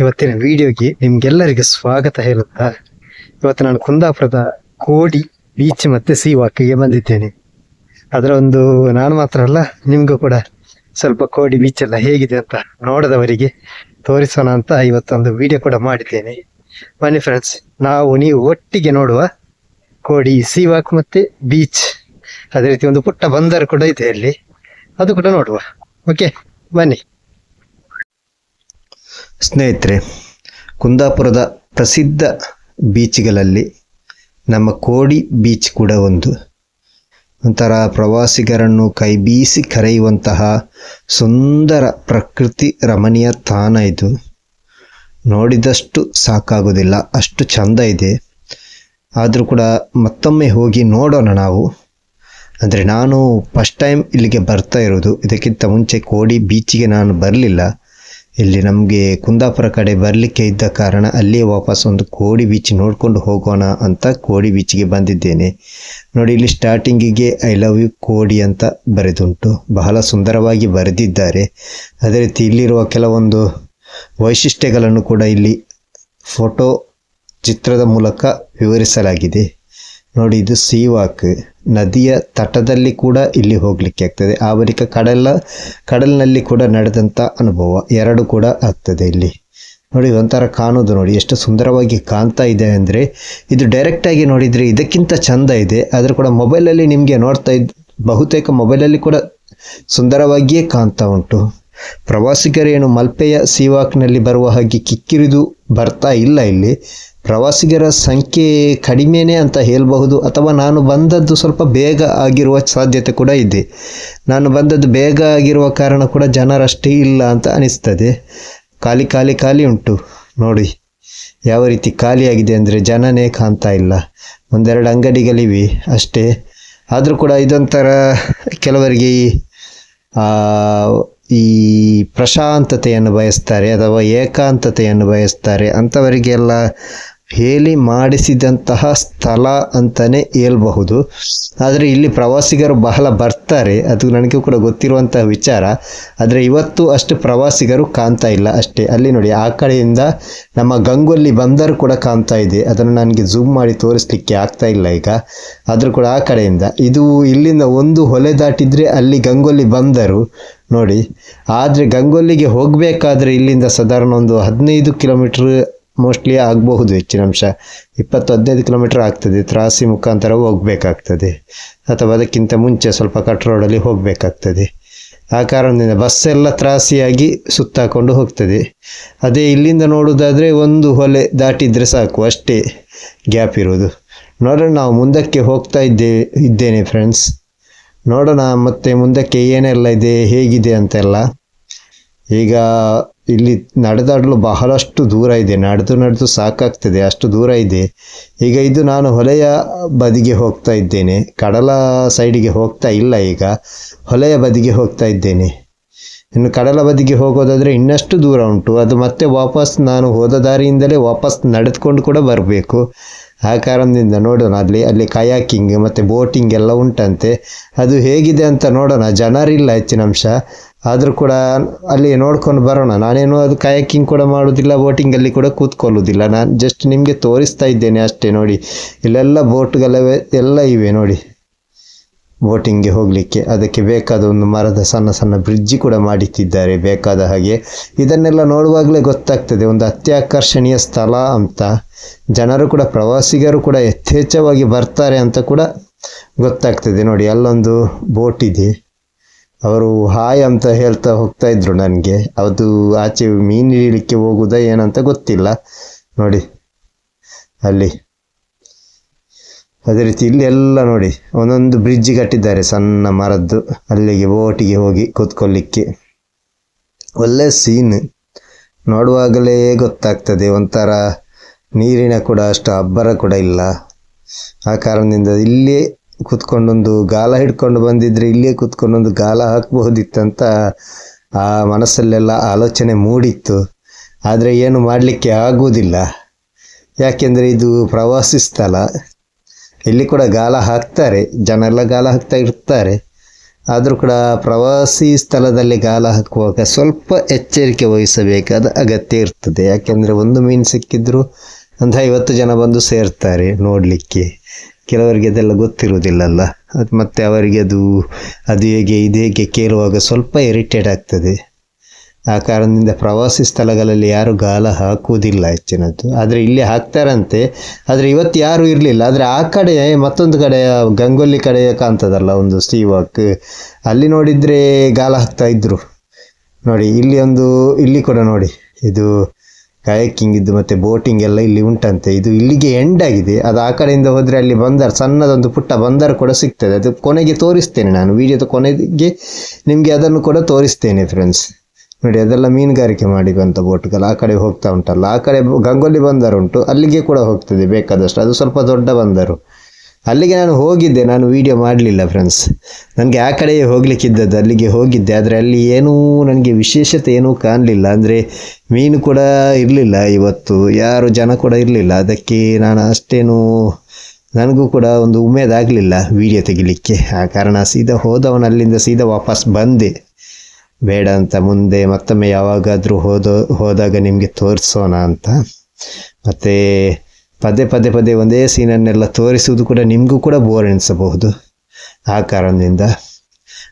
ಇವತ್ತಿನ ವಿಡಿಯೋಗೆ ನಿಮ್ಗೆಲ್ಲರಿಗೂ ಸ್ವಾಗತ ಹೇಳುತ್ತಾ, ಇವತ್ತು ನಾನು ಕುಂದಾಪುರದ ಕೋಡಿ ಬೀಚ್ ಮತ್ತೆ ಸೀ ವಾಕಿಗೆ ಬಂದಿದ್ದೇನೆ. ಅದರ ಒಂದು ನಾನು ಮಾತ್ರ ಅಲ್ಲ, ನಿಮಗೂ ಕೂಡ ಸ್ವಲ್ಪ ಕೋಡಿ ಬೀಚ್ ಎಲ್ಲ ಹೇಗಿದೆ ಅಂತ ನೋಡದವರಿಗೆ ತೋರಿಸೋಣ ಅಂತ ಇವತ್ತೊಂದು ವಿಡಿಯೋ ಕೂಡ ಮಾಡಿದ್ದೇನೆ. ಬನ್ನಿ ಫ್ರೆಂಡ್ಸ್ ನಾವು ನೀವು ಒಟ್ಟಿಗೆ ನೋಡುವ ಕೋಡಿ, ಸೀ ವಾಕ್ ಮತ್ತು ಬೀಚ್. ಅದೇ ರೀತಿ ಒಂದು ಪುಟ್ಟ ಬಂದರು ಕೂಡ ಇದೆ ಅಲ್ಲಿ. ಅದು ಕೂಡ ನೋಡುವ. ಓಕೆ ಬನ್ನಿ. ಸ್ನೇಹಿತರೆ, ಕುಂದಾಪುರದ ಪ್ರಸಿದ್ಧ ಬೀಚ್ಗಳಲ್ಲಿ ನಮ್ಮ ಕೋಡಿ ಬೀಚ್ ಕೂಡ ಒಂದು. ಒಂಥರ ಪ್ರವಾಸಿಗರನ್ನು ಕೈ ಬೀಸಿ ಕರೆಯುವಂತಹ ಸುಂದರ ಪ್ರಕೃತಿ ರಮಣೀಯ ತಾಣ ಇದು. ನೋಡಿದಷ್ಟು ಸಾಕಾಗೋದಿಲ್ಲ, ಅಷ್ಟು ಚಂದ ಇದೆ. ಆದರೂ ಕೂಡ ಮತ್ತೊಮ್ಮೆ ಹೋಗಿ ನೋಡೋಣ ನಾವು. ಅಂದರೆ ನಾನು ಫಸ್ಟ್ ಟೈಮ್ ಇಲ್ಲಿಗೆ ಬರ್ತಾ ಇರೋದು. ಇದಕ್ಕಿಂತ ಮುಂಚೆ ಕೋಡಿ ಬೀಚಿಗೆ ನಾನು ಬರಲಿಲ್ಲ. ಇಲ್ಲಿ ನಮಗೆ ಕುಂದಾಪುರ ಕಡೆ ಬರಲಿಕ್ಕೆ ಇದ್ದ ಕಾರಣ ಅಲ್ಲಿಯೇ ವಾಪಸ್ ಒಂದು ಕೋಡಿ ಬೀಚ್ ನೋಡಿಕೊಂಡು ಹೋಗೋಣ ಅಂತ ಕೋಡಿ ಬೀಚ್ಗೆ ಬಂದಿದ್ದೇನೆ. ನೋಡಿ, ಇಲ್ಲಿ ಸ್ಟಾರ್ಟಿಂಗಿಗೆ ಐ ಲವ್ ಯು ಕೋಡಿ ಅಂತ ಬರೆದುಂಟು. ಬಹಳ ಸುಂದರವಾಗಿ ಬರೆದಿದ್ದಾರೆ. ಅದೇ ರೀತಿ ಇಲ್ಲಿರುವ ಕೆಲವೊಂದು ವೈಶಿಷ್ಟ್ಯಗಳನ್ನು ಕೂಡ ಇಲ್ಲಿ ಫೋಟೋ ಚಿತ್ರದ ಮೂಲಕ ವಿವರಿಸಲಾಗಿದೆ. ನೋಡಿ, ಇದು ಸೀವಾಕ್ ನದಿಯ ತಟದಲ್ಲಿ ಕೂಡ ಇಲ್ಲಿ ಹೋಗಲಿಕ್ಕೆ ಆಗ್ತದೆ. ಆ ಬಳಿಕ ಕಡಲ, ಕಡಲಿನಲ್ಲಿ ಕೂಡ ನಡೆದಂಥ ಅನುಭವ ಎರಡು ಕೂಡ ಆಗ್ತದೆ ಇಲ್ಲಿ. ನೋಡಿ, ಒಂಥರ ಕಾಣೋದು ನೋಡಿ, ಎಷ್ಟು ಸುಂದರವಾಗಿ ಕಾಣ್ತಾ ಇದೆ ಅಂದರೆ, ಇದು ಡೈರೆಕ್ಟಾಗಿ ನೋಡಿದರೆ ಇದಕ್ಕಿಂತ ಚಂದ ಇದೆ. ಆದರೂ ಕೂಡ ಮೊಬೈಲಲ್ಲಿ ನಿಮಗೆ ನೋಡ್ತಾ ಇದ್ದ ಬಹುತೇಕ ಮೊಬೈಲಲ್ಲಿ ಕೂಡ ಸುಂದರವಾಗಿಯೇ ಕಾಣ್ತಾ ಉಂಟು. ಪ್ರವಾಸಿಗರೇನು ಮಲ್ಪೆಯ ಸೀವಾಕ್ನಲ್ಲಿ ಬರುವ ಹಾಗೆ ಕಿಕ್ಕಿರಿದು ಬರ್ತಾ ಇಲ್ಲ ಇಲ್ಲಿ. ಪ್ರವಾಸಿಗರ ಸಂಖ್ಯೆ ಕಡಿಮೆನೇ ಅಂತ ಹೇಳಬಹುದು. ಅಥವಾ ನಾನು ಬಂದದ್ದು ಸ್ವಲ್ಪ ಬೇಗ ಆಗಿರುವ ಸಾಧ್ಯತೆ ಕೂಡ ಇದೆ. ನಾನು ಬಂದದ್ದು ಬೇಗ ಆಗಿರುವ ಕಾರಣ ಕೂಡ ಜನರಷ್ಟೇ ಇಲ್ಲ ಅಂತ ಅನಿಸ್ತದೆ. ಖಾಲಿ ಖಾಲಿ ಖಾಲಿ ಉಂಟು. ನೋಡಿ ಯಾವ ರೀತಿ ಖಾಲಿಯಾಗಿದೆ ಅಂದರೆ ಜನನೇ ಕಾಣ್ತಾ ಇಲ್ಲ. ಒಂದೆರಡು ಅಂಗಡಿಗಳಿವೆ ಅಷ್ಟೇ. ಆದರೂ ಕೂಡ ಇದೊಂಥರ ಕೆಲವರಿಗೆ ಈ, ಪ್ರಶಾಂತತೆಯನ್ನು ಬಯಸ್ತಾರೆ ಅಥವಾ ಏಕಾಂತತೆಯನ್ನು ಬಯಸ್ತಾರೆ. ಅಂಥವರಿಗೆಲ್ಲ ಹೇಳಿ ಮಾಡಿಸಿದಂತಹ ಸ್ಥಳ ಅಂತಲೇ ಹೇಳ್ಬಹುದು. ಆದರೆ ಇಲ್ಲಿ ಪ್ರವಾಸಿಗರು ಬಹಳ ಬರ್ತಾರೆ. ಅದು ನನಗೆ ಕೂಡ ಗೊತ್ತಿರುವಂತಹ ವಿಚಾರ. ಆದರೆ ಇವತ್ತು ಅಷ್ಟು ಪ್ರವಾಸಿಗರು ಕಾಣ್ತಾ ಇಲ್ಲ ಅಷ್ಟೇ. ಅಲ್ಲಿ ನೋಡಿ, ಆ ಕಡೆಯಿಂದ ನಮ್ಮ ಗಂಗೊಲ್ಲಿ ಬಂದರು ಕೂಡ ಕಾಣ್ತಾ ಇದೆ. ಅದನ್ನು ನನಗೆ ಝೂಮ್ ಮಾಡಿ ತೋರಿಸ್ಲಿಕ್ಕೆ ಆಗ್ತಾ ಇಲ್ಲ ಈಗ. ಆದರೂ ಕೂಡ ಆ ಕಡೆಯಿಂದ. ಇದು ಇಲ್ಲಿಂದ ಒಂದು ಹೊಲೆ ದಾಟಿದರೆ ಅಲ್ಲಿ ಗಂಗೊಲ್ಲಿ ಬಂದರು. ನೋಡಿ, ಆದರೆ ಗಂಗೊಲ್ಲಿಗೆ ಹೋಗಬೇಕಾದ್ರೆ ಇಲ್ಲಿಂದ ಸಾಧಾರಣ ಒಂದು ಹದಿನೈದು ಕಿಲೋಮೀಟ್ರ್ ಮೋಸ್ಟ್ಲಿ ಆಗಬಹುದು ಹೆಚ್ಚಿನ ಅಂಶ. ಇಪ್ಪತ್ತು ಹದಿನೈದು ಕಿಲೋಮೀಟರ್ ಆಗ್ತದೆ. ತ್ರಾಸಿ ಮುಖಾಂತರ ಹೋಗಬೇಕಾಗ್ತದೆ. ಅಥವಾ ಅದಕ್ಕಿಂತ ಮುಂಚೆ ಸ್ವಲ್ಪ ಕಟ್ ರೋಡಲ್ಲಿ ಹೋಗಬೇಕಾಗ್ತದೆ. ಆ ಕಾರಣದಿಂದ ಬಸ್ ಎಲ್ಲ ತ್ರಾಸಿಯಾಗಿ ಸುತ್ತಾಕೊಂಡು ಹೋಗ್ತದೆ. ಅದೇ ಇಲ್ಲಿಂದ ನೋಡುವುದಾದರೆ ಒಂದು ಹೊಲೆ ದಾಟಿದರೆ ಸಾಕು. ಅಷ್ಟೇ ಗ್ಯಾಪ್ ಇರೋದು. ನೋಡೋಣ, ನಾವು ಮುಂದಕ್ಕೆ ಹೋಗ್ತಾ ಇದ್ದೇ, ಇದ್ದೇನೆ ಫ್ರೆಂಡ್ಸ್ ನೋಡೋಣ, ಮತ್ತೆ ಮುಂದಕ್ಕೆ ಏನೆಲ್ಲ ಇದೆ, ಹೇಗಿದೆ ಅಂತೆಲ್ಲ. ಈಗ ಇಲ್ಲಿ ನಡೆದಾಡಲು ಬಹಳಷ್ಟು ದೂರ ಇದೆ. ನಡೆದು ನಡೆದು ಸಾಕಾಗ್ತದೆ, ಅಷ್ಟು ದೂರ ಇದೆ. ಈಗ ಇದು ನಾನು ಹೊಲೆಯ ಬದಿಗೆ ಹೋಗ್ತಾ ಇದ್ದೇನೆ. ಕಡಲ ಸೈಡಿಗೆ ಹೋಗ್ತಾ ಇಲ್ಲ ಈಗ. ಹೊಲೆಯ ಬದಿಗೆ ಹೋಗ್ತಾ ಇದ್ದೇನೆ. ಇನ್ನು ಕಡಲ ಬದಿಗೆ ಹೋಗೋದಾದರೆ ಇನ್ನಷ್ಟು ದೂರ ಉಂಟು. ಅದು ಮತ್ತೆ ವಾಪಸ್ ನಾನು ಹೋದ ದಾರಿಯಿಂದಲೇ ವಾಪಸ್ ನಡೆದುಕೊಂಡು ಕೂಡ ಬರಬೇಕು. ಆ ಕಾರಣದಿಂದ ನೋಡೋಣ. ಅಲ್ಲಿ ಅಲ್ಲಿ ಕಯಾಕಿಂಗ್ ಮತ್ತು ಬೋಟಿಂಗ್ ಎಲ್ಲ ಉಂಟಂತೆ. ಅದು ಹೇಗಿದೆ ಅಂತ ನೋಡೋಣ. ಜನರಿಲ್ಲ ಹೆಚ್ಚಿನ ಅಂಶ. ಆದರೂ ಕೂಡ ಅಲ್ಲಿ ನೋಡ್ಕೊಂಡು ಬರೋಣ. ನಾನೇನು ಅದು ಕಾಯಕಿಂಗ್ ಕೂಡ ಮಾಡೋದಿಲ್ಲ ಬೋಟಿಂಗಲ್ಲಿ ಕೂಡ ಕೂತ್ಕೊಳ್ಳೋದಿಲ್ಲ. ನಾನು ಜಸ್ಟ್ ನಿಮಗೆ ತೋರಿಸ್ತಾ ಇದ್ದೇನೆ ಅಷ್ಟೇ ನೋಡಿ. ಇಲ್ಲೆಲ್ಲ ಬೋಟ್ಗಳವೆ ಎಲ್ಲ ಇವೆ ನೋಡಿ. ಬೋಟಿಂಗ್ಗೆ ಹೋಗಲಿಕ್ಕೆ. ಅದಕ್ಕೆ ಬೇಕಾದ ಒಂದು ಮರದ ಸಣ್ಣ ಸಣ್ಣ ಬ್ರಿಡ್ಜ್ ಕೂಡ ಮಾಡಿತ್ತಿದ್ದಾರೆ ಬೇಕಾದ ಹಾಗೆ. ಇದನ್ನೆಲ್ಲ ನೋಡುವಾಗಲೇ ಗೊತ್ತಾಗ್ತದೆ, ಒಂದು ಅತ್ಯಾಕರ್ಷಣೀಯ ಸ್ಥಳ ಅಂತ. ಜನರು ಕೂಡ, ಪ್ರವಾಸಿಗರು ಕೂಡ ಯಥೇಚ್ಛವಾಗಿ ಬರ್ತಾರೆ ಅಂತ ಕೂಡ ಗೊತ್ತಾಗ್ತದೆ ನೋಡಿ. ಅಲ್ಲೊಂದು ಬೋಟ್ ಇದೆ. ಅವರು ಹಾಯ್ ಅಂತ ಹೇಳ್ತಾ ಹೋಗ್ತಾ ಇದ್ರು ನನಗೆ. ಅದು ಆಚೆ ಮೀನು ಹಿಡಿಯಲಿಕ್ಕೆ ಹೋಗುದಾ ಏನಂತ ಗೊತ್ತಿಲ್ಲ. ನೋಡಿ, ಅಲ್ಲಿ. ಅದೇ ರೀತಿ ಇಲ್ಲಿ ಎಲ್ಲ ನೋಡಿ, ಒಂದೊಂದು ಬ್ರಿಡ್ಜ್ ಕಟ್ಟಿದ್ದಾರೆ ಸಣ್ಣ ಮರದ್ದು. ಅಲ್ಲಿಗೆ ಬೋಟಿಗೆ ಹೋಗಿ ಕೂತ್ಕೊಳ್ಳಿಕ್ಕೆ. ಒಳ್ಳೆ ಸೀನ್ ನೋಡುವಾಗಲೇ ಗೊತ್ತಾಗ್ತದೆ, ಒಂಥರ ನೀರಿನ ಕೂಡ ಅಷ್ಟು ಅಬ್ಬರ ಕೂಡ ಇಲ್ಲ. ಆ ಕಾರಣದಿಂದ ಇಲ್ಲೇ ಕೂತ್ಕೊಂಡೊಂದು ಗಾಲ ಹಿಡ್ಕೊಂಡು ಬಂದಿದ್ರೆ ಇಲ್ಲೇ ಕೂತ್ಕೊಂಡೊಂದು ಗಾಲ ಹಾಕಬಹುದಿತ್ತಂತ ಆ ಮನಸ್ಸಲ್ಲೆಲ್ಲ ಆಲೋಚನೆ ಮೂಡಿತ್ತು. ಆದರೆ ಏನು ಮಾಡಲಿಕ್ಕೆ ಆಗುವುದಿಲ್ಲ. ಯಾಕೆಂದರೆ ಇದು ಪ್ರವಾಸಿ ಸ್ಥಳ. ಇಲ್ಲಿ ಕೂಡ ಗಾಲ ಹಾಕ್ತಾರೆ. ಜನ ಎಲ್ಲ ಗಾಲ ಹಾಕ್ತಾ ಇರ್ತಾರೆ. ಆದರೂ ಕೂಡ ಪ್ರವಾಸಿ ಸ್ಥಳದಲ್ಲಿ ಗಾಲ ಹಾಕುವಾಗ ಸ್ವಲ್ಪ ಎಚ್ಚರಿಕೆ ವಹಿಸಬೇಕಾದ ಅಗತ್ಯ ಇರ್ತದೆ. ಯಾಕೆಂದರೆ ಒಂದು ಮೀನು ಸಿಕ್ಕಿದ್ರು ಒಂದು ಐವತ್ತು ಜನ ಬಂದು ಸೇರ್ತಾರೆ ನೋಡಲಿಕ್ಕೆ. ಕೆಲವರಿಗೆ ಅದೆಲ್ಲ ಗೊತ್ತಿರುವುದಿಲ್ಲಲ್ಲ. ಅದು ಮತ್ತೆ ಅವರಿಗೆ ಅದು ಅದು ಹೇಗೆ, ಇದು ಹೇಗೆ ಕೇಳುವಾಗ ಸ್ವಲ್ಪ ಇರಿಟೇಟ್ ಆಗ್ತದೆ. ಆ ಕಾರಣದಿಂದ ಪ್ರವಾಸಿ ಸ್ಥಳಗಳಲ್ಲಿ ಯಾರು ಗಾಲ ಹಾಕುವುದಿಲ್ಲ ಹೆಚ್ಚಿನದ್ದು. ಆದರೆ ಇಲ್ಲಿ ಹಾಕ್ತಾರಂತೆ. ಆದರೆ ಇವತ್ತು ಯಾರೂ ಇರಲಿಲ್ಲ. ಆದರೆ ಆ ಕಡೆ, ಮತ್ತೊಂದು ಕಡೆ ಗಂಗೊಲ್ಲಿ ಕಡೆಯ ಕಾಣ್ತದಲ್ಲ ಒಂದು ಸ್ಟೀವಾಕ್ ಅಲ್ಲಿ ನೋಡಿದರೆ ಗಾಲ ಹಾಕ್ತಾ ಇದ್ದರು ನೋಡಿ, ಇಲ್ಲಿ ಒಂದು, ಇಲ್ಲಿ ಕೂಡ ನೋಡಿ. ಇದು ಕಯಾಕಿಂಗ್ ಇದ್ದು ಮತ್ತು ಬೋಟಿಂಗ್ ಎಲ್ಲ ಇಲ್ಲಿ ಉಂಟಂತೆ. ಇದು ಇಲ್ಲಿಗೆ ಎಂಡ್ ಆಗಿದೆ. ಅದು ಆ ಕಡೆಯಿಂದ ಹೋದರೆ ಅಲ್ಲಿ ಬಂದರ್, ಸಣ್ಣದೊಂದು ಪುಟ್ಟ ಬಂದರ್ ಕೂಡ ಸಿಗ್ತದೆ. ಅದು ಕೊನೆಗೆ ತೋರಿಸ್ತೇನೆ ನಾನು. ವಿಡಿಯೋದ ಕೊನೆಗೆ ನಿಮಗೆ ಅದನ್ನು ಕೂಡ ತೋರಿಸ್ತೇನೆ ಫ್ರೆಂಡ್ಸ್ ನೋಡಿ, ಅದೆಲ್ಲ ಮೀನುಗಾರಿಕೆ ಮಾಡಿ ಬಂತ ಬೋಟ್ಗಳು ಆ ಕಡೆ ಹೋಗ್ತಾ ಉಂಟಲ್ಲ. ಆ ಕಡೆ ಗಂಗೋಲಿ ಬಂದರು ಉಂಟು. ಅಲ್ಲಿಗೆ ಕೂಡ ಹೋಗ್ತದೆ ಬೇಕಾದಷ್ಟು. ಅದು ಸ್ವಲ್ಪ ದೊಡ್ಡ ಬಂದರು. ಅಲ್ಲಿಗೆ ನಾನು ಹೋಗಿದ್ದೆ, ನಾನು ವಿಡಿಯೋ ಮಾಡಲಿಲ್ಲ ಫ್ರೆಂಡ್ಸ್ ನನಗೆ ಆ ಕಡೆ ಹೋಗ್ಲಿಕ್ಕಿದ್ದದ್ದು, ಅಲ್ಲಿಗೆ ಹೋಗಿದ್ದೆ. ಆದರೆ ಅಲ್ಲಿ ಏನೂ ನನಗೆ ವಿಶೇಷತೆ ಏನೂ ಕಾಣಲಿಲ್ಲ. ಅಂದರೆ ಮೀನು ಕೂಡ ಇರಲಿಲ್ಲ ಇವತ್ತು, ಯಾರು ಜನ ಕೂಡ ಇರಲಿಲ್ಲ. ಅದಕ್ಕೆ ನಾನು ಅಷ್ಟೇನು, ನನಗೂ ಕೂಡ ಒಂದು ಉಮೇದಾಗಲಿಲ್ಲ ವಿಡಿಯೋ ತೆಗಿಲಿಕ್ಕೆ. ಆ ಕಾರಣ ಸೀದಾ ಹೋದವನು ಅಲ್ಲಿಂದ ಸೀದಾ ವಾಪಸ್ ಬಂದೆ. ಬೇಡ ಅಂತ ಮುಂದೆ ಮತ್ತೊಮ್ಮೆ ಯಾವಾಗಾದರೂ ಹೋದ, ಹೋದಾಗ ನಿಮಗೆ ತೋರಿಸೋಣ ಅಂತ. ಮತ್ತು ಪದೇ ಪದೇ ಪದೇ ಒಂದೇ ಸೀನನ್ನೆಲ್ಲ ತೋರಿಸುವುದು ಕೂಡ ನಿಮಗೂ ಕೂಡ ಬೋರ್ ಎನಿಸಬಹುದು. ಆ ಕಾರಣದಿಂದ.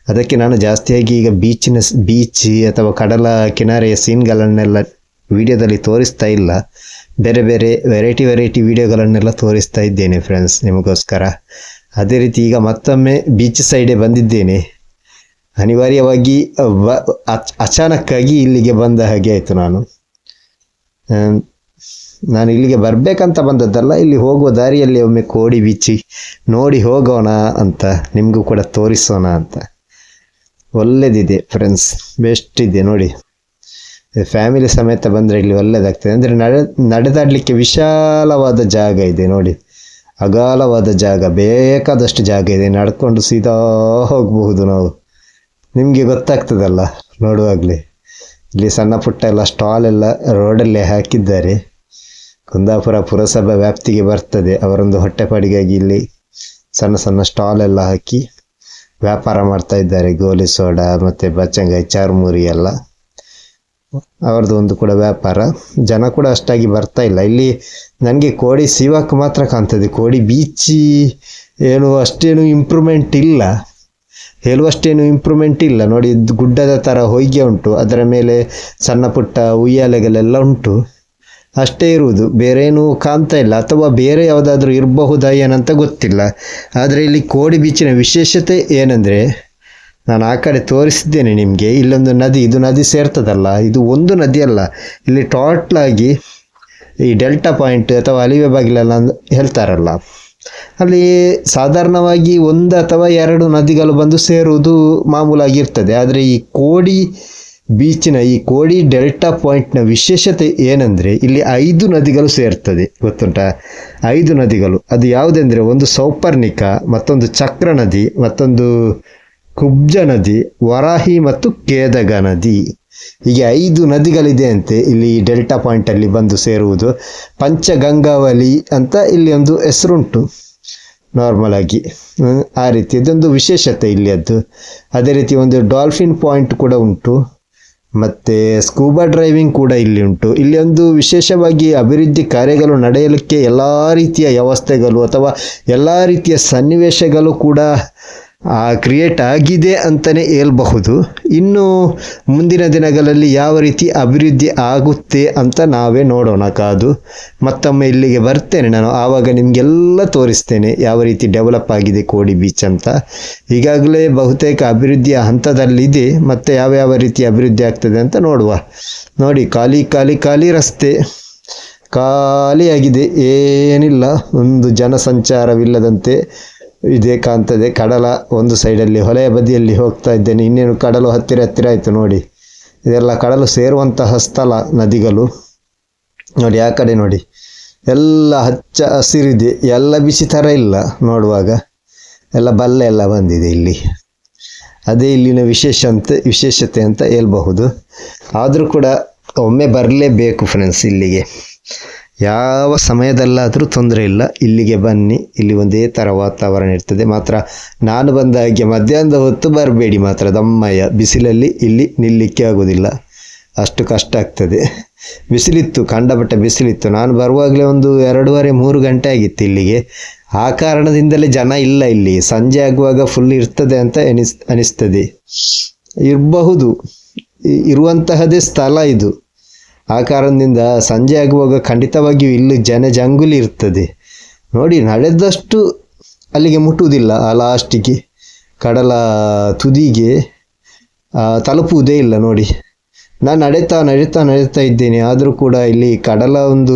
ಅದಕ್ಕೆ ನಾನು ಜಾಸ್ತಿಯಾಗಿ ಈಗ ಬೀಚಿನ ಬೀಚ್ ಅಥವಾ ಕಡಲ ಕಿನಾರೆಯ ಸೀನ್ಗಳನ್ನೆಲ್ಲ ವಿಡಿಯೋದಲ್ಲಿ ತೋರಿಸ್ತಾ ಇಲ್ಲ. ಬೇರೆ ಬೇರೆ ವೆರೈಟಿ ವೆರೈಟಿ ವಿಡಿಯೋಗಳನ್ನೆಲ್ಲ ತೋರಿಸ್ತಾ ಇದ್ದೇನೆ ಫ್ರೆಂಡ್ಸ್ ನಿಮಗೋಸ್ಕರ. ಅದೇ ರೀತಿ ಈಗ ಮತ್ತೊಮ್ಮೆ ಬೀಚ್ ಸೈಡೇ ಬಂದಿದ್ದೇನೆ. ಅನಿವಾರ್ಯವಾಗಿ ಅಚಾನಕ್ಕಾಗಿ ಇಲ್ಲಿಗೆ ಬಂದ ಹಾಗೆ ಆಯಿತು ನಾನು. ನಾನು ಇಲ್ಲಿಗೆ ಬರಬೇಕಂತ ಬಂದದ್ದಲ್ಲ, ಇಲ್ಲಿ ಹೋಗುವ ದಾರಿಯಲ್ಲಿ ಒಮ್ಮೆ ಕೋಡಿ ಬೀಚಿ ನೋಡಿ ಹೋಗೋಣ ಅಂತ, ನಿಮಗೂ ಕೂಡ ತೋರಿಸೋಣ ಅಂತ. ಒಳ್ಳೆದಿದೆ ಫ್ರೆಂಡ್ಸ್ ಬೆಸ್ಟ್ ಇದೆ ನೋಡಿ. ಫ್ಯಾಮಿಲಿ ಸಮೇತ ಬಂದರೆ ಇಲ್ಲಿ ಒಳ್ಳೆಯದಾಗ್ತದೆ ಅಂದರೆ ನಡೆ, ನಡೆದಾಡಲಿಕ್ಕೆ ವಿಶಾಲವಾದ ಜಾಗ ಇದೆ ನೋಡಿ. ಅಗಾಲವಾದ ಜಾಗ, ಬೇಕಾದಷ್ಟು ಜಾಗ ಇದೆ. ನಡ್ಕೊಂಡು ಸೀದಾ ಹೋಗಬಹುದು ನಾವು. ನಿಮಗೆ ಗೊತ್ತಾಗ್ತದಲ್ಲ, ನೋಡುವಾಗಲೇ. ಇಲ್ಲಿ ಸಣ್ಣ ಪುಟ್ಟ ಎಲ್ಲ ಸ್ಟಾಲ್ ಎಲ್ಲ ರೋಡಲ್ಲೇ ಹಾಕಿದ್ದಾರೆ. ಕುಂದಾಪುರ ಪುರಸಭಾ ವ್ಯಾಪ್ತಿಗೆ ಬರ್ತದೆ. ಅವರೊಂದು ಹೊಟ್ಟೆಪಾಡಿಗಾಗಿ ಇಲ್ಲಿ ಸಣ್ಣ ಸಣ್ಣ ಸ್ಟಾಲ್ ಎಲ್ಲ ಹಾಕಿ ವ್ಯಾಪಾರ ಮಾಡ್ತಾ ಇದ್ದಾರೆ. ಗೋಲಿ ಸೋಡಾ ಮತ್ತು ಬಚ್ಚಂಗಾಯಿ, ಚಾರ್ಮುರಿ ಎಲ್ಲ. ಅವ್ರದ್ದು ಒಂದು ಕೂಡ ವ್ಯಾಪಾರ. ಜನ ಕೂಡ ಅಷ್ಟಾಗಿ ಬರ್ತಾ ಇಲ್ಲ. ಇಲ್ಲಿ ನನಗೆ ಕೋಡಿ ಸಿವಾಕ್ ಮಾತ್ರ ಕಾಣ್ತದೆ. ಕೋಡಿ ಬೀಚಿ ಏನು ಅಷ್ಟೇನು ಇಂಪ್ರೂವ್ಮೆಂಟ್ ಇಲ್ಲ. ಹೇಳುವಷ್ಟೇನು ಇಂಪ್ರೂವ್ಮೆಂಟ್ ಇಲ್ಲ. ನೋಡಿ, ಗುಡ್ಡದ ಥರ ಹೊಯ್ಗೆ ಉಂಟು. ಅದರ ಮೇಲೆ ಸಣ್ಣ ಪುಟ್ಟ ಉಯ್ಯಾಲೆಗಳೆಲ್ಲ ಉಂಟು. ಅಷ್ಟೇ ಇರುವುದು. ಬೇರೇನೂ ಕಾಣ್ತಾ ಇಲ್ಲ. ಅಥವಾ ಬೇರೆ ಯಾವುದಾದ್ರೂ ಇರಬಹುದಾ ಏನಂತ ಗೊತ್ತಿಲ್ಲ. ಆದರೆ ಇಲ್ಲಿ ಕೋಡಿ ಬೀಚಿನ ವಿಶೇಷತೆ ಏನಂದರೆ, ನಾನು ಆ ಕಡೆ ತೋರಿಸಿದ್ದೇನೆ ನಿಮಗೆ. ಇಲ್ಲೊಂದು ನದಿ, ಇದು ನದಿ ಸೇರ್ತದಲ್ಲ. ಇದು ಒಂದು ನದಿ ಅಲ್ಲ. ಇಲ್ಲಿ ಟೋಟ್ಲಾಗಿ ಈ ಡೆಲ್ಟಾ ಪಾಯಿಂಟ್ ಅಥವಾ ಅಲಿವೆ ಬಾಗಿಲೆಲ್ಲ ಹೇಳ್ತಾರಲ್ಲ. ಅಲ್ಲಿ ಸಾಧಾರಣವಾಗಿ ಒಂದು ಅಥವಾ ಎರಡು ನದಿಗಳು ಬಂದು ಸೇರುವುದು ಮಾಮೂಲಾಗಿರ್ತದೆ ಆದರೆ ಈ ಕೋಡಿ ಬೀಚಿನ ಈ ಕೋಡಿ ಡೆಲ್ಟಾ ಪಾಯಿಂಟ್ನ ವಿಶೇಷತೆ ಏನಂದರೆ ಇಲ್ಲಿ ಐದು ನದಿಗಳು ಸೇರ್ತದೆ. ಗೊತ್ತುಂಟಾ? ಐದು ನದಿಗಳು. ಅದು ಯಾವುದೆಂದರೆ ಒಂದು ಸೌಪರ್ಣಿಕ, ಮತ್ತೊಂದು ಚಕ್ರ ನದಿ, ಮತ್ತೊಂದು ಕುಬ್ಜ ನದಿ, ವರಾಹಿ ಮತ್ತು ಕೇದಗ ನದಿ. ಹೀಗೆ ಐದು ನದಿಗಳಿದೆ ಅಂತೆ ಇಲ್ಲಿ ಡೆಲ್ಟಾ ಪಾಯಿಂಟಲ್ಲಿ ಬಂದು ಸೇರುವುದು. ಪಂಚಗಂಗಾವಲಿ ಅಂತ ಇಲ್ಲಿ ಒಂದು ಹೆಸರುಂಟು ನಾರ್ಮಲ್ ಆಗಿ. ಆ ರೀತಿ ಇದೊಂದು ವಿಶೇಷತೆ ಇಲ್ಲಿ ಅದು. ಅದೇ ರೀತಿ ಒಂದು ಡಾಲ್ಫಿನ್ ಪಾಯಿಂಟ್ ಕೂಡ ಉಂಟು. ಮತ್ತು ಸ್ಕೂಬಾ ಡ್ರೈವಿಂಗ್ ಕೂಡ ಇಲ್ಲಿ ಉಂಟು. ಇಲ್ಲಿ ಒಂದು ವಿಶೇಷವಾಗಿ ಅಭಿವೃದ್ಧಿ ಕಾರ್ಯಗಳು ನಡೆಯಲಿಕ್ಕೆ ಎಲ್ಲ ರೀತಿಯ ವ್ಯವಸ್ಥೆಗಳು ಅಥವಾ ಎಲ್ಲ ರೀತಿಯ ಸನ್ನಿವೇಶಗಳು ಕೂಡ ಕ್ರಿಯೇಟ್ ಆಗಿದೆ ಅಂತಲೇ ಹೇಳ್ಬಹುದು. ಇನ್ನು ಮುಂದಿನ ದಿನಗಳಲ್ಲಿ ಯಾವ ರೀತಿ ಅಭಿವೃದ್ಧಿ ಆಗುತ್ತೆ ಅಂತ ನಾವೇ ನೋಡೋಣ ಕಾದು. ಮತ್ತೊಮ್ಮೆ ಇಲ್ಲಿಗೆ ಬರ್ತೇನೆ ನಾನು. ಆವಾಗ ನಿಮಗೆಲ್ಲ ತೋರಿಸ್ತೇನೆ ಯಾವ ರೀತಿ ಡೆವಲಪ್ ಆಗಿದೆ ಕೋಡಿ ಬೀಚ್ ಅಂತ. ಈಗಾಗಲೇ ಬಹುತೇಕ ಅಭಿವೃದ್ಧಿಯ ಹಂತದಲ್ಲಿದೆ. ಮತ್ತು ಯಾವ ಯಾವ ರೀತಿ ಅಭಿವೃದ್ಧಿ ಆಗ್ತದೆ ಅಂತ ನೋಡುವ. ನೋಡಿ, ಖಾಲಿ ಖಾಲಿ ಖಾಲಿ ರಸ್ತೆ. ಖಾಲಿಯಾಗಿದೆ. ಏನಿಲ್ಲ. ಒಂದು ಜನಸಂಚಾರವಿಲ್ಲದಂತೆ ಇದೆ ಕಾಣ್ತದೆ. ಕಡಲ ಒಂದು ಸೈಡಲ್ಲಿ ಹೊಲೆಯ ಬದಿಯಲ್ಲಿ ಹೋಗ್ತಾ ಇದ್ದೇನೆ. ಇನ್ನೇನು ಕಡಲು ಹತ್ತಿರ ಹತ್ತಿರ ಆಯಿತು ನೋಡಿ. ಇದೆಲ್ಲ ಕಡಲು ಸೇರುವಂತಹ ಸ್ಥಳ ನದಿಗಳು. ನೋಡಿ, ಆ ಕಡೆ ನೋಡಿ. ಎಲ್ಲ ಹಚ್ಚ ಹಸಿರಿದೆ. ಎಲ್ಲ ಬಿಸಿ ಥರ ಇಲ್ಲ ನೋಡುವಾಗ. ಎಲ್ಲ ಬಲ್ಲೆ ಎಲ್ಲ ಬಂದಿದೆ ಇಲ್ಲಿ. ಅದೇ ಇಲ್ಲಿನ ವಿಶೇಷ ಅಂತ, ವಿಶೇಷತೆ ಅಂತ ಹೇಳ್ಬಹುದು. ಆದರೂ ಕೂಡ ಒಮ್ಮೆ ಬರಲೇಬೇಕು ಫ್ರೆಂಡ್ಸ್ ಇಲ್ಲಿಗೆ. ಯಾವ ಸಮಯದಲ್ಲಾದರೂ ತೊಂದರೆ ಇಲ್ಲ. ಇಲ್ಲಿಗೆ ಬನ್ನಿ. ಇಲ್ಲಿ ಒಂದೇ ಥರ ವಾತಾವರಣ ಇರ್ತದೆ. ಮಾತ್ರ ನಾನು ಬಂದ ಹಾಗೆ ಮಧ್ಯಾಹ್ನದ ಹೊತ್ತು ಬರಬೇಡಿ ಮಾತ್ರ. ದಮ್ಮಯ್ಯ, ಬಿಸಿಲಲ್ಲಿ ಇಲ್ಲಿ ನಿಲ್ಲಿಕ್ಕೆ ಆಗೋದಿಲ್ಲ. ಅಷ್ಟು ಕಷ್ಟ ಆಗ್ತದೆ. ಬಿಸಿಲಿತ್ತು, ಕಂಡಪಟ್ಟ ಬಿಸಿಲಿತ್ತು. ನಾನು ಬರುವಾಗಲೇ ಒಂದು ಎರಡೂವರೆ, ಮೂರು ಗಂಟೆ ಆಗಿತ್ತು ಇಲ್ಲಿಗೆ. ಆ ಕಾರಣದಿಂದಲೇ ಜನ ಇಲ್ಲ ಇಲ್ಲಿ. ಸಂಜೆ ಆಗುವಾಗ ಫುಲ್ ಇರ್ತದೆ ಅಂತ ಎನಿಸ್, ಅನಿಸ್ತದೆ. ಇರಬಹುದು. ಇರುವಂತಹದೇ ಸ್ಥಳ ಇದು. ಆ ಕಾರಣದಿಂದ ಸಂಜೆ ಆಗುವಾಗ ಖಂಡಿತವಾಗಿಯೂ ಇಲ್ಲಿ ಜನ ಜಂಗುಲಿ ಇರ್ತದೆ. ನೋಡಿ ನಡೆದಷ್ಟು ಅಲ್ಲಿಗೆ ಮುಟ್ಟುವುದಿಲ್ಲ. ಆ ಲಾಸ್ಟಿಗೆ ಕಡಲ ತುದಿಗೆ ತಲುಪುವುದೇ ಇಲ್ಲ ನೋಡಿ. ನಾನು ನಡೀತಾ ನಡೀತಾ ನಡೀತಾ ಇದ್ದೇನೆ. ಆದರೂ ಕೂಡ ಇಲ್ಲಿ ಕಡಲ ಒಂದು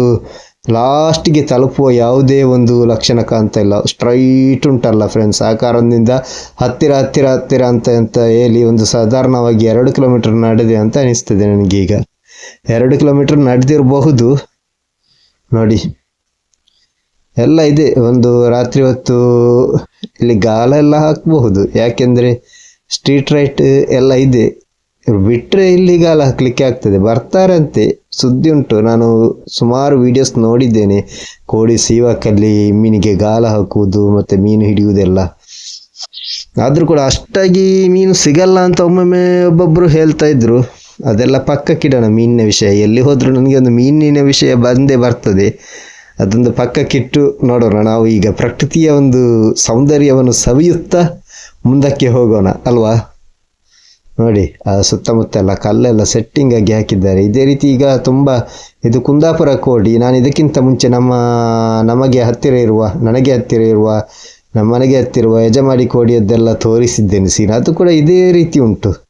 ಲಾಸ್ಟಿಗೆ ತಲುಪುವ ಯಾವುದೇ ಒಂದು ಲಕ್ಷಣ ಕಾಣ್ತಾ ಇಲ್ಲ. ಸ್ಟ್ರೈಟ್ ಉಂಟಲ್ಲ ಫ್ರೆಂಡ್ಸ್ ಆ ಕಾರಣದಿಂದ ಹತ್ತಿರ ಹತ್ತಿರ ಹತ್ತಿರ ಅಂತ ಅಂತ ಹೇಳಿ ಒಂದು ಸಾಧಾರಣವಾಗಿ ಎರಡು ಕಿಲೋಮೀಟರ್ ನಡೆದೆ ಅಂತ ಅನಿಸ್ತದೆ ನನಗೀಗ. ಎರಡು ಕಿಲೋಮೀಟರ್ ನಡೆದಿರಬಹುದು. ನೋಡಿ. ಎಲ್ಲ ಇದೆ. ಒಂದು ರಾತ್ರಿ ಹೊತ್ತು ಇಲ್ಲಿ ಗಾಲ ಎಲ್ಲ ಹಾಕಬಹುದು. ಯಾಕೆಂದರೆ ಸ್ಟ್ರೀಟ್ ರೈಟ್ ಎಲ್ಲ ಇದೆ. ಬಿಟ್ಟರೆ ಇಲ್ಲಿ ಗಾಳ ಹಾಕಲಿಕ್ಕೆ ಆಗ್ತದೆ. ಬರ್ತಾರಂತೆ ಸುದ್ದಿ ಉಂಟು. ನಾನು ಸುಮಾರು ವಿಡಿಯೋಸ್ ನೋಡಿದ್ದೇನೆ. ಕೋಡಿ ಸೀವಾಕಲ್ಲಿ ಮೀನಿಗೆ ಗಾಳ ಹಾಕುವುದು ಮತ್ತು ಮೀನು ಹಿಡಿಯುವುದೆಲ್ಲ. ಆದರೂ ಕೂಡ ಅಷ್ಟಾಗಿ ಮೀನು ಸಿಗಲ್ಲ ಅಂತ ಒಮ್ಮೊಮ್ಮೆ ಒಬ್ಬೊಬ್ಬರು ಹೇಳ್ತಾ ಇದ್ರು. ಅದೆಲ್ಲ ಪಕ್ಕಕ್ಕಿಡೋಣ ಮೀನಿನ ವಿಷಯ. ಎಲ್ಲಿ ಹೋದರೂ ನನಗೆ ಒಂದು ಮೀನಿನ ವಿಷಯ ಬಂದೇ ಬರ್ತದೆ. ಅದೊಂದು ಪಕ್ಕಕ್ಕಿಟ್ಟು ನೋಡೋಣ. ನಾವು ಈಗ ಪ್ರಕೃತಿಯ ಒಂದು ಸೌಂದರ್ಯವನ್ನು ಸವಿಯುತ್ತಾ ಮುಂದಕ್ಕೆ ಹೋಗೋಣ, ಅಲ್ವಾ? ನೋಡಿ, ಆ ಸುತ್ತಮುತ್ತ ಎಲ್ಲ ಕಲ್ಲೆಲ್ಲ ಸೆಟ್ಟಿಂಗ್ ಆಗಿ ಹಾಕಿದ್ದಾರೆ. ಇದೇ ರೀತಿ ಈಗ ತುಂಬ ಇದು ಕುಂದಾಪುರ ಕೋಡಿ. ನಾನು ಇದಕ್ಕಿಂತ ಮುಂಚೆ ನಮ್ಮ, ನಮಗೆ ಹತ್ತಿರ ಇರುವ, ನನಗೆ ಹತ್ತಿರ ಇರುವ ನಮ್ಮ ಮನೆಗೆ ಹತ್ತಿರುವ ಯಜಮಾಡಿ ಕೋಡಿಯದ್ದೆಲ್ಲ ತೋರಿಸಿದ್ದೇನೆ. ಸೀನ್, ಅದು ಕೂಡ ಇದೇ ರೀತಿ ಉಂಟು.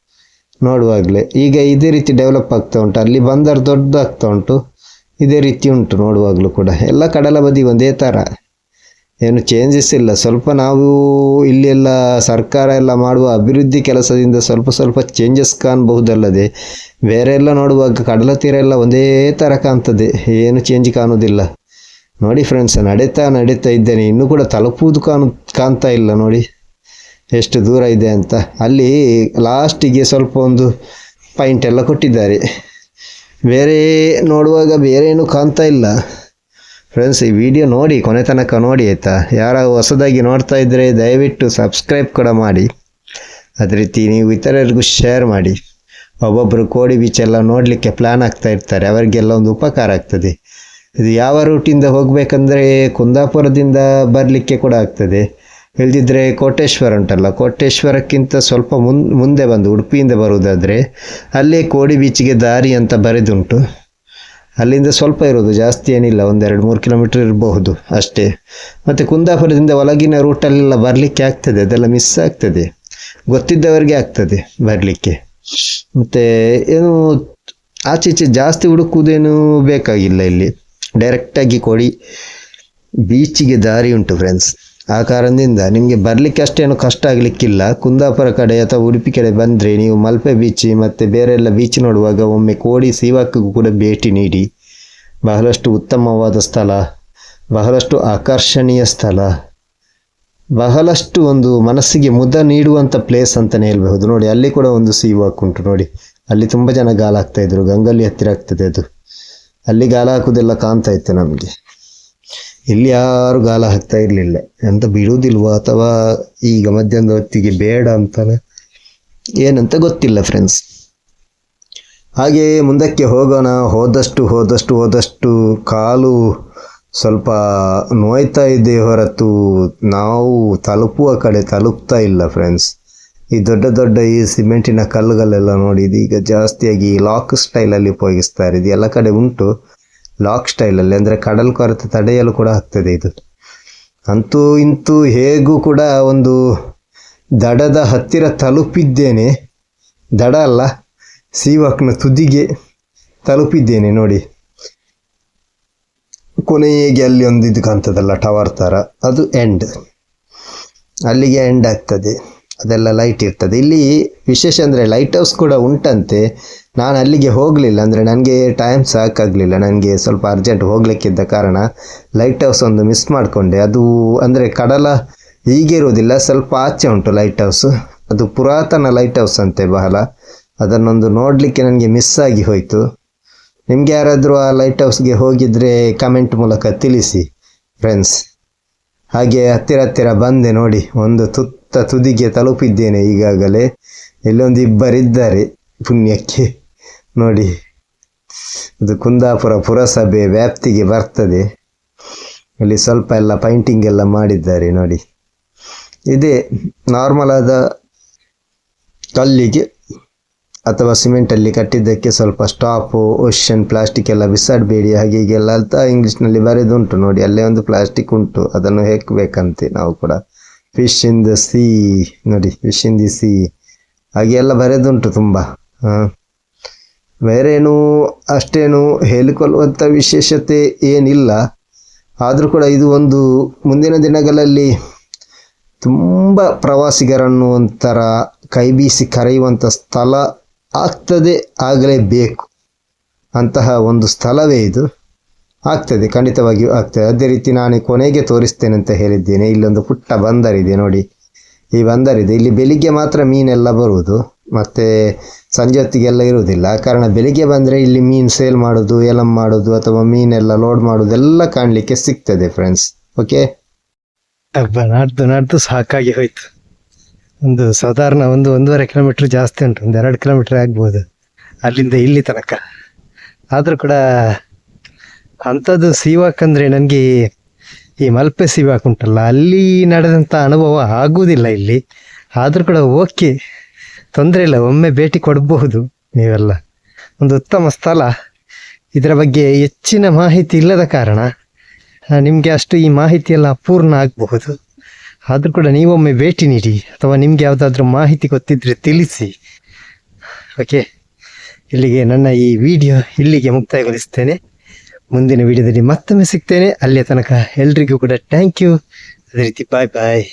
ನೋಡುವಾಗಲೇ. ಈಗ ಇದೇ ರೀತಿ ಡೆವಲಪ್ ಆಗ್ತಾ ಉಂಟು. ಅಲ್ಲಿ ಬಂದರ್ ದೊಡ್ಡದಾಗ್ತಾ ಉಂಟು. ಇದೇ ರೀತಿ ಉಂಟು ನೋಡುವಾಗಲೂ ಕೂಡ. ಎಲ್ಲ ಕಡಲ ಬದಿ ಒಂದೇ ಥರ ಏನು ಚೇಂಜಸ್ ಇಲ್ಲ. ಸ್ವಲ್ಪ ನಾವು ಇಲ್ಲಿ ಎಲ್ಲ ಸರ್ಕಾರ ಎಲ್ಲ ಮಾಡುವ ಅಭಿವೃದ್ಧಿ ಕೆಲಸದಿಂದ ಸ್ವಲ್ಪ ಸ್ವಲ್ಪ ಚೇಂಜಸ್ ಕಾಣಬಹುದಲ್ಲದೆ, ಬೇರೆ ಎಲ್ಲ ನೋಡುವಾಗ ಕಡಲ ತೀರ ಎಲ್ಲ ಒಂದೇ ಥರ ಕಾಣ್ತದೆ. ಏನು ಚೇಂಜ್ ಕಾಣೋದಿಲ್ಲ ನೋಡಿ ಫ್ರೆಂಡ್ಸ್ ನಡೀತಾ ನಡೀತಾ ಇದ್ದೇನೆ. ಇನ್ನೂ ಕೂಡ ತಲುಪುವುದು ಕಾಣು, ಕಾಣ್ತಾ ಇಲ್ಲ ನೋಡಿ. ಎಷ್ಟು ದೂರ ಇದೆ ಅಂತ. ಅಲ್ಲಿ ಲಾಸ್ಟಿಗೆ ಸ್ವಲ್ಪ ಒಂದು ಪಾಯಿಂಟ್ ಎಲ್ಲ ಕೊಟ್ಟಿದ್ದಾರೆ. ಬೇರೆ ನೋಡುವಾಗ ಬೇರೆ ಏನು ಕಾಣ್ತಾ ಇಲ್ಲ. ಫ್ರೆಂಡ್ಸ್ ಈ ವಿಡಿಯೋ ನೋಡಿ, ಕೊನೆ ತನಕ ನೋಡಿ ಆಯಿತಾ? ಯಾರ ಹೊಸದಾಗಿ ನೋಡ್ತಾ ಇದ್ದರೆ ದಯವಿಟ್ಟು ಸಬ್ಸ್ಕ್ರೈಬ್ ಕೂಡ ಮಾಡಿ. ಅದೇ ರೀತಿ ನೀವು ಇತರರಿಗೂ ಶೇರ್ ಮಾಡಿ. ಒಬ್ಬೊಬ್ಬರು ಕೋಡಿ ಬೀಚ್ ಎಲ್ಲ ನೋಡಲಿಕ್ಕೆ ಪ್ಲ್ಯಾನ್ ಆಗ್ತಾ ಇರ್ತಾರೆ. ಅವರಿಗೆಲ್ಲ ಒಂದು ಉಪಕಾರ ಆಗ್ತದೆ. ಇದು ಯಾವ ರೂಟಿಂದ ಹೋಗಬೇಕಂದ್ರೆ ಕುಂದಾಪುರದಿಂದ ಬರಲಿಕ್ಕೆ ಕೂಡ ಆಗ್ತದೆ. ಇಲ್ದಿದ್ರೆ ಕೋಟೇಶ್ವರ ಉಂಟಲ್ಲ. ಕೋಟೇಶ್ವರಕ್ಕಿಂತ ಸ್ವಲ್ಪ ಮುನ್, ಮುಂದೆ ಬಂದು, ಉಡುಪಿಯಿಂದ ಬರುವುದಾದರೆ, ಅಲ್ಲೇ ಕೋಡಿ ಬೀಚ್ಗೆ ದಾರಿ ಅಂತ ಬರೆದುಂಟು. ಅಲ್ಲಿಂದ ಸ್ವಲ್ಪ ಇರೋದು ಜಾಸ್ತಿ ಏನಿಲ್ಲ, ಒಂದೆರಡು ಮೂರು ಕಿಲೋಮೀಟರ್ ಇರಬಹುದು ಅಷ್ಟೇ. ಮತ್ತು ಕುಂದಾಪುರದಿಂದ ಒಳಗಿನ ರೂಟಲ್ಲೆಲ್ಲ ಬರಲಿಕ್ಕೆ ಆಗ್ತದೆ, ಅದೆಲ್ಲ ಮಿಸ್ ಆಗ್ತದೆ. ಗೊತ್ತಿದ್ದವರಿಗೆ ಆಗ್ತದೆ ಬರಲಿಕ್ಕೆ. ಮತ್ತು ಏನು, ಆಚೆ ಈಚೆ ಜಾಸ್ತಿ ಹುಡುಕುವುದೇನು ಬೇಕಾಗಿಲ್ಲ ಇಲ್ಲಿ. ಡೈರೆಕ್ಟಾಗಿ ಕೊಡಿ ಬೀಚಿಗೆ ದಾರಿ ಉಂಟು ಫ್ರೆಂಡ್ಸ್ ಆ ಕಾರಣದಿಂದ ನಿಮಗೆ ಬರಲಿಕ್ಕೆ ಅಷ್ಟೇನು ಕಷ್ಟ ಆಗಲಿಕ್ಕಿಲ್ಲ. ಕುಂದಾಪುರ ಕಡೆ ಅಥವಾ ಉಡುಪಿ ಕಡೆ ಬಂದರೆ ನೀವು ಮಲ್ಪೆ ಬೀಚ್ ಮತ್ತು ಬೇರೆ ಎಲ್ಲ ಬೀಚ್ ನೋಡುವಾಗ ಒಮ್ಮೆ ಕೋಡಿ ಸೀವಾಕ್ಕೂ ಕೂಡ ಭೇಟಿ ನೀಡಿ. ಬಹಳಷ್ಟು ಉತ್ತಮವಾದ ಸ್ಥಳ, ಬಹಳಷ್ಟು ಆಕರ್ಷಣೀಯ ಸ್ಥಳ, ಬಹಳಷ್ಟು ಒಂದು ಮನಸ್ಸಿಗೆ ಮುದ ನೀಡುವಂಥ ಪ್ಲೇಸ್ ಅಂತಲೇ ಹೇಳ್ಬಹುದು. ನೋಡಿ, ಅಲ್ಲಿ ಕೂಡ ಒಂದು ಸೀವಾಕ್ ಉಂಟು, ನೋಡಿ. ಅಲ್ಲಿ ತುಂಬ ಜನ ಗಾಲ ಹಾಕ್ತಾ ಇದ್ರು, ಗಂಗಲ್ಲಿ ಹತ್ತಿರ ಆಗ್ತದೆ ಅದು. ಅಲ್ಲಿ ಗಾಲ ಹಾಕೋದೆಲ್ಲ ಕಾಣ್ತಾ ಇತ್ತು ನಮಗೆ. ಇಲ್ಲಿ ಯಾರು ಗಾಲ ಹಾಕ್ತಾ ಇರಲಿಲ್ಲ. ಎಂತ ಬಿಡುವುದಿಲ್ವಾ ಅಥವಾ ಈಗ ಮಧ್ಯಾಹ್ನದ ಹೊತ್ತಿಗೆ ಬೇಡ ಅಂತಾನೆ? ಏನಂತ ಗೊತ್ತಿಲ್ಲ ಫ್ರೆಂಡ್ಸ್ ಹಾಗೆ ಮುಂದಕ್ಕೆ ಹೋಗೋಣ. ಹೋದಷ್ಟು ಹೋದಷ್ಟು ಹೋದಷ್ಟು ಕಾಲು ಸ್ವಲ್ಪ ನೋಯ್ತಾ ಇದೆ ಹೊರತು ನಾವು ತಲುಪುವ ಕಡೆ ತಲುಪ್ತಾ ಇಲ್ಲ ಫ್ರೆಂಡ್ಸ್ ಈ ದೊಡ್ಡ ದೊಡ್ಡ ಈ ಸಿಮೆಂಟಿನ ಕಲ್ಲುಗಳೆಲ್ಲ ನೋಡಿ ಇದು ಈಗ ಜಾಸ್ತಿಯಾಗಿ ಲಾಕ್ ಸ್ಟೈಲಲ್ಲಿ ಉಪಯೋಗಿಸ್ತಾರೆ ಇದು ಎಲ್ಲ ಕಡೆ ಉಂಟು. ಲಾಕ್ ಸ್ಟೈಲಲ್ಲಿ ಅಂದರೆ ಕಡಲ್ ಕೊರತೆ ತಡೆಯಲು ಕೂಡ ಆಗ್ತದೆ ಇದು. ಅಂತೂ ಇಂತೂ ಹೇಗೂ ಕೂಡ ಒಂದು ದಡದ ಹತ್ತಿರ ತಲುಪಿದ್ದೇನೆ. ದಡ ಅಲ್ಲ, ಸೀವಾಕ್ನ ತುದಿಗೆ ತಲುಪಿದ್ದೇನೆ ನೋಡಿ. ಕೊನೆಗೆ ಅಲ್ಲಿ ಒಂದು ಇದು ಕಾಣ್ತದಲ್ಲ, ಟವರ್ ಥರ ಅದು ಎಂಡ್ ಅಲ್ಲಿಗೆ ಎಂಡ್ ಆಗ್ತದೆ. ಅದೆಲ್ಲ ಲೈಟ್ ಇರ್ತದೆ. ಇಲ್ಲಿ ವಿಶೇಷ ಅಂದರೆ ಲೈಟ್ ಹೌಸ್ ಕೂಡ ಉಂಟಂತೆ. ನಾನು ಅಲ್ಲಿಗೆ ಹೋಗಲಿಲ್ಲ ಅಂದರೆ ನನಗೆ ಟೈಮ್ ಸಾಕಾಗಲಿಲ್ಲ. ನನಗೆ ಸ್ವಲ್ಪ ಅರ್ಜೆಂಟ್ ಹೋಗಲಿಕ್ಕಿದ್ದ ಕಾರಣ ಲೈಟ್ ಹೌಸ್ ಒಂದು ಮಿಸ್ ಮಾಡಿಕೊಂಡೆ. ಅದು ಅಂದರೆ ಕಡಲ ಹೀಗೆ ಇರುವುದಿಲ್ಲ, ಸ್ವಲ್ಪ ಆಚೆ ಉಂಟು ಲೈಟ್ ಹೌಸ್ ಅದು ಪುರಾತನ ಲೈಟ್ ಹೌಸ್ ಅಂತೆ ಬಹಳ. ಅದನ್ನೊಂದು ನೋಡಲಿಕ್ಕೆ ನನಗೆ ಮಿಸ್ ಆಗಿ ಹೋಯಿತು. ನಿಮ್ಗೆ ಯಾರಾದರೂ ಆ ಲೈಟ್ ಹೌಸ್ಗೆ ಹೋಗಿದ್ರೆ ಕಮೆಂಟ್ ಮೂಲಕ ತಿಳಿಸಿ ಫ್ರೆಂಡ್ಸ್ ಹಾಗೆ ಹತ್ತಿರ ಹತ್ತಿರ ಬಂದೆ ನೋಡಿ, ಒಂದು ತುತ್ತ ತುದಿಗೆ ತಲುಪಿದ್ದೇನೆ ಈಗಾಗಲೇ. ಇಲ್ಲೊಂದು ಇಬ್ಬರಿದ್ದಾರೆ ಪುಣ್ಯಕ್ಕೆ. ನೋಡಿ ಅದು ಕುಂದಾಪುರ ಪುರಸಭೆ ವ್ಯಾಪ್ತಿಗೆ ಬರ್ತದೆ. ಇಲ್ಲಿ ಸ್ವಲ್ಪ ಎಲ್ಲ ಪೈಂಟಿಂಗ್ ಎಲ್ಲ ಮಾಡಿದ್ದಾರೆ, ನೋಡಿ. ಇದೇ ನಾರ್ಮಲ್ ಆದ ಕಲ್ಲಿಗೆ ಅಥವಾ ಸಿಮೆಂಟಲ್ಲಿ ಕಟ್ಟಿದ್ದಕ್ಕೆ ಸ್ವಲ್ಪ ಸ್ಟಾಪು ಓಷನ್ ಪ್ಲಾಸ್ಟಿಕ್ ಎಲ್ಲ ಬಿಸಾಡಬೇಡಿ. ಹಾಗೆ ಹೀಗೆಲ್ಲ ಅಂತ ಇಂಗ್ಲೀಷ್ನಲ್ಲಿ ಬರೆದುಂಟು ನೋಡಿ. ಅಲ್ಲೇ ಒಂದು ಪ್ಲಾಸ್ಟಿಕ್ ಉಂಟು. ಅದನ್ನು ಹೆಕ್ಬೇಕಂತೆ ನಾವು ಕೂಡ. ಫಿಶ್ ಇನ್ ದ ಸಿ ನೋಡಿ ಫಿಶ್ ಇನ್ ದಿ ಸಿ ಹಾಗೆ ಎಲ್ಲ ಬರೆದುಂಟು ತುಂಬ. ಬೇರೇನು ಅಷ್ಟೇನು ಹೇಳಿಕೊಳ್ಳುವಂಥ ವಿಶೇಷತೆ ಏನಿಲ್ಲ. ಆದರೂ ಕೂಡ ಇದು ಒಂದು ಮುಂದಿನ ದಿನಗಳಲ್ಲಿ ತುಂಬ ಪ್ರವಾಸಿಗರನ್ನು ಒಂಥರ ಕೈ ಬೀಸಿ ಕರೆಯುವಂಥ ಸ್ಥಳ ಆಗ್ತದೆ, ಆಗಲೇಬೇಕು. ಅಂತಹ ಒಂದು ಸ್ಥಳವೇ ಇದು. ಆಗ್ತದೆ, ಖಂಡಿತವಾಗಿಯೂ ಆಗ್ತದೆ. ಅದೇ ರೀತಿ ನಾನು ಕೊನೆಗೆ ತೋರಿಸ್ತೇನೆ ಅಂತ ಹೇಳಿದ್ದೇನೆ. ಇಲ್ಲೊಂದು ಪುಟ್ಟ ಬಂದರಿದೆ ನೋಡಿ. ಈ ಬಂದರಿದೆ ಇಲ್ಲಿ ಬೆಳಿಗ್ಗೆ ಮಾತ್ರ ಮೀನೆಲ್ಲ ಬರುವುದು. ಮತ್ತು ಸಂಜೆ ಹೊತ್ತಿಗೆಲ್ಲ ಇರುವುದಿಲ್ಲ. ಕಾರಣ ಬೆಳಿಗ್ಗೆ ಬಂದರೆ ಇಲ್ಲಿ ಮೀನು ಸೇಲ್ ಮಾಡೋದು, ಎಲಂ ಮಾಡೋದು, ಅಥವಾ ಮೀನೆಲ್ಲ ಲೋಡ್ ಮಾಡೋದು ಎಲ್ಲ ಕಾಣಲಿಕ್ಕೆ ಸಿಗ್ತದೆ ಫ್ರೆಂಡ್ಸ್ ಓಕೆ ನಾಡ್ದು ನಾಡ್ದು ಸಾಕಾಗಿ ಹೋಯ್ತು. ಒಂದು ಸಾಧಾರಣ ಒಂದು ಒಂದೂವರೆ ಕಿಲೋಮೀಟ್ರ್ ಜಾಸ್ತಿ ಉಂಟು. ಒಂದು ಎರಡು ಕಿಲೋಮೀಟ್ರ್ ಆಗ್ಬೋದು. ಅಲ್ಲಿಂದ ಇಲ್ಲಿ ತನಕ. ಆದರೂ ಕೂಡ ಅಂಥದ್ದು ಸೀವಾಕ್ ಅಂದರೆ ನನಗೆ ಈ ಮಲ್ಪೆ ಸೀವಾಕ್ ಉಂಟಲ್ಲ, ಅಲ್ಲಿ ನಡೆದಂಥ ಅನುಭವ ಆಗುವುದಿಲ್ಲ ಇಲ್ಲಿ. ಆದರೂ ಕೂಡ ಓಕೆ, ತೊಂದರೆ ಇಲ್ಲ, ಒಮ್ಮೆ ಭೇಟಿ ಕೊಡಬಹುದು ನೀವೆಲ್ಲ. ಒಂದು ಉತ್ತಮ ಸ್ಥಳ. ಇದರ ಬಗ್ಗೆ ಹೆಚ್ಚಿನ ಮಾಹಿತಿ ಇಲ್ಲದ ಕಾರಣ ನಿಮಗೆ ಅಷ್ಟು ಈ ಮಾಹಿತಿಯೆಲ್ಲ ಅಪೂರ್ಣ ಆಗಬಹುದು. ಆದರೂ ಕೂಡ ನೀವೊಮ್ಮೆ ಭೇಟಿ ನೀಡಿ, ಅಥವಾ ನಿಮಗೆ ಯಾವುದಾದ್ರೂ ಮಾಹಿತಿ ಗೊತ್ತಿದ್ರೆ ತಿಳಿಸಿ. ಓಕೆ, ಇಲ್ಲಿಗೆ ನನ್ನ ಈ ವಿಡಿಯೋ ಇಲ್ಲಿಗೆ ಮುಕ್ತಾಯಗೊಳಿಸ್ತೇನೆ. ಮುಂದಿನ ವಿಡಿಯೋದಲ್ಲಿ ಮತ್ತೊಮ್ಮೆ ಸಿಗ್ತೇನೆ. ಅಲ್ಲಿಯ ತನಕ ಎಲ್ರಿಗೂ ಕೂಡ ಥ್ಯಾಂಕ್ ಯು ಅದೇ ರೀತಿ ಬಾಯ್ ಬಾಯ್